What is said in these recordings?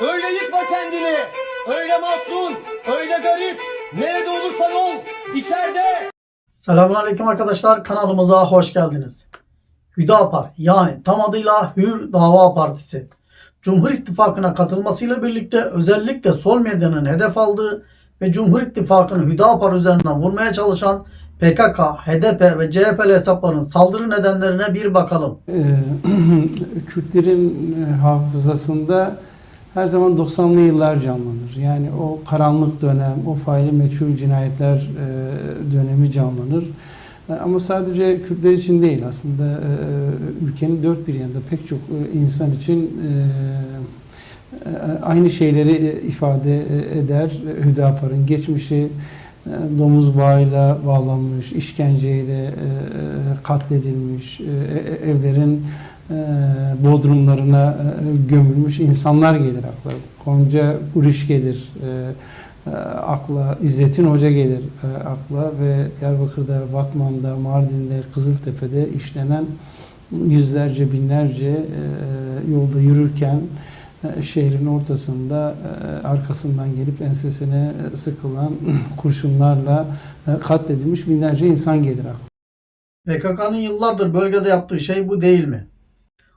Öyle yıkma kendini. Öyle mahzun, öyle garip. Nerede olursan ol, içeride. Selamünaleyküm arkadaşlar kanalımıza hoş geldiniz. Hüdapar yani tam adıyla Hür Dava Partisi. Cumhur İttifakı'na katılmasıyla birlikte özellikle sol medyanın hedef aldığı ve Cumhur İttifakı'nı Hüdapar üzerinden vurmaya çalışan PKK, HDP ve CHP hesaplarının saldırı nedenlerine bir bakalım. Ee, Kürtlerin e, hafızasında her zaman 90'lı yıllar canlanır. Yani o karanlık dönem, o faili meçhul cinayetler e, dönemi canlanır. E, Ama sadece Kürtler için değil aslında e, ülkenin dört bir yanında pek çok e, insan için e, e, aynı şeyleri e, ifade e, eder. Hüdapar'ın geçmişi e, domuz bağıyla bağlanmış, işkenceyle e, e, katledilmiş, e, e, evlerin e, bodrumlarına e, gömülmüş insanlar gelir akla. Gonca Uriş gelir e, e, akla, İzzettin Hoca gelir e, akla ve Diyarbakır'da, Batman'da, Mardin'de, Kızıltepe'de işlenen yüzlerce, binlerce e, yolda yürürken e, şehrin ortasında e, arkasından gelip ensesine e, sıkılan kurşunlarla e, katledilmiş binlerce insan gelir akla. PKK'nın yıllardır bölgede yaptığı şey bu değil mi?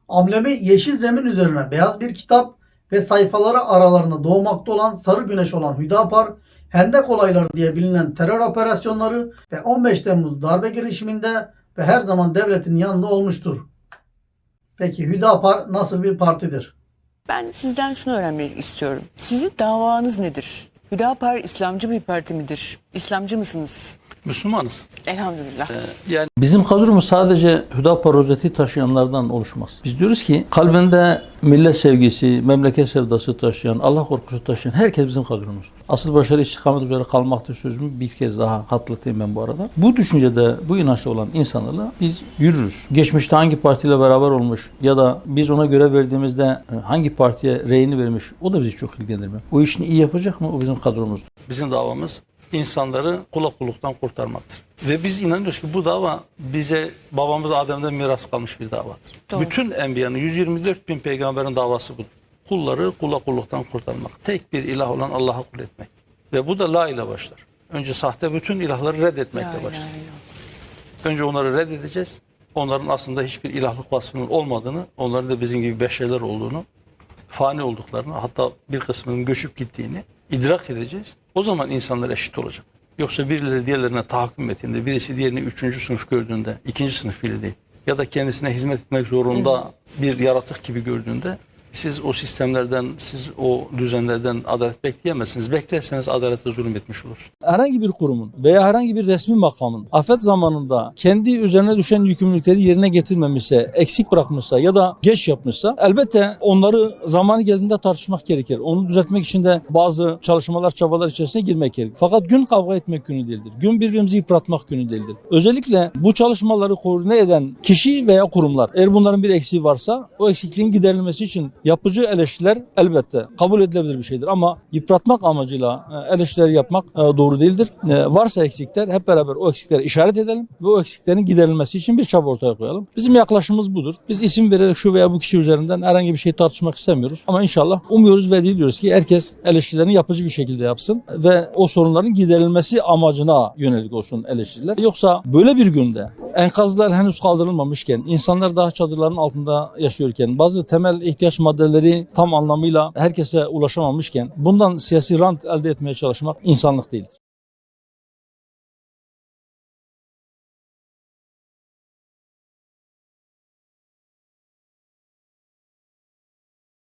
Amblemi yeşil zemin üzerine beyaz bir kitap ve sayfaları aralarında doğmakta olan sarı güneş olan Hüdapar, Hendek olayları diye bilinen terör operasyonları ve 15 Temmuz darbe girişiminde ve her zaman devletin yanında olmuştur. Peki Hüdapar nasıl bir partidir? Ben sizden şunu öğrenmek istiyorum. Sizin davanız nedir? Hüdapar İslamcı bir parti midir? İslamcı mısınız? Müslümanız. Elhamdülillah. Yani bizim kadromuz sadece Hüdapar rozeti taşıyanlardan oluşmaz. Biz diyoruz ki kalbinde millet sevgisi, memleket sevdası taşıyan, Allah korkusu taşıyan herkes bizim kadromuzdur. Asıl başarı istikamet üzere kalmaktır sözümü bir kez daha hatırlatayım ben bu arada. Bu düşüncede, bu inançta olan insanlarla biz yürürüz. Geçmişte hangi partiyle beraber olmuş ya da biz ona göre verdiğimizde e, hangi partiye reyini vermiş o da bizi çok ilgilendirmiyor. O işini iyi yapacak mı o bizim kadromuzdur. Bizim davamız insanları kula kulluktan kurtarmaktır. Ve biz inanıyoruz ki bu dava bize babamız Adem'den miras kalmış bir davadır. Doğru. Bütün enbiyanın 124 bin peygamberin davası budur. Kulları kula kulluktan kurtarmak. Tek bir ilah olan Allah'a kul etmek. Ve bu da la ile başlar. Önce sahte bütün ilahları La reddetmekle ilahe başlar. Önce onları reddedeceğiz. Onların aslında hiçbir ilahlık vasfının olmadığını, onların da bizim gibi beşerler olduğunu, fani olduklarını, hatta bir kısmının göçüp gittiğini idrak edeceğiz. O zaman insanlar eşit olacak. Yoksa birileri diğerlerine tahakküm ettiğinde, birisi diğerini üçüncü sınıf gördüğünde, ikinci sınıf bile değil, ya da kendisine hizmet etmek zorunda bir yaratık gibi gördüğünde, siz o sistemlerden, siz o düzenlerden adalet bekleyemezsiniz. Beklerseniz adalete zulüm etmiş olursunuz. Herhangi bir kurumun veya herhangi bir resmi makamın afet zamanında kendi üzerine düşen yükümlülükleri yerine getirmemişse, eksik bırakmışsa ya da geç yapmışsa elbette onları zamanı geldiğinde tartışmak gerekir. Onu düzeltmek için de bazı çalışmalar, çabalar içerisine girmek gerekir. Fakat gün kavga etmek günü değildir. Gün birbirimizi yıpratmak günü değildir. Özellikle bu çalışmaları koordine eden kişi veya kurumlar eğer bunların bir eksiği varsa o eksikliğin giderilmesi için yapıcı eleştiriler elbette kabul edilebilir bir şeydir ama yıpratmak amacıyla e, eleştiriler yapmak e, doğru değildir. E, Varsa eksikler hep beraber o eksikleri işaret edelim ve o eksiklerin giderilmesi için bir çaba ortaya koyalım. Bizim yaklaşımımız budur. Biz isim vererek şu veya bu kişi üzerinden herhangi bir şey tartışmak istemiyoruz. Ama inşallah umuyoruz ve diliyoruz ki herkes eleştirilerini yapıcı bir şekilde yapsın ve o sorunların giderilmesi amacına yönelik olsun eleştiriler. Yoksa böyle bir günde enkazlar henüz kaldırılmamışken, insanlar daha çadırların altında yaşıyorken, bazı temel ihtiyaç maddeleri tam anlamıyla herkese ulaşamamışken bundan siyasi rant elde etmeye çalışmak insanlık değildir.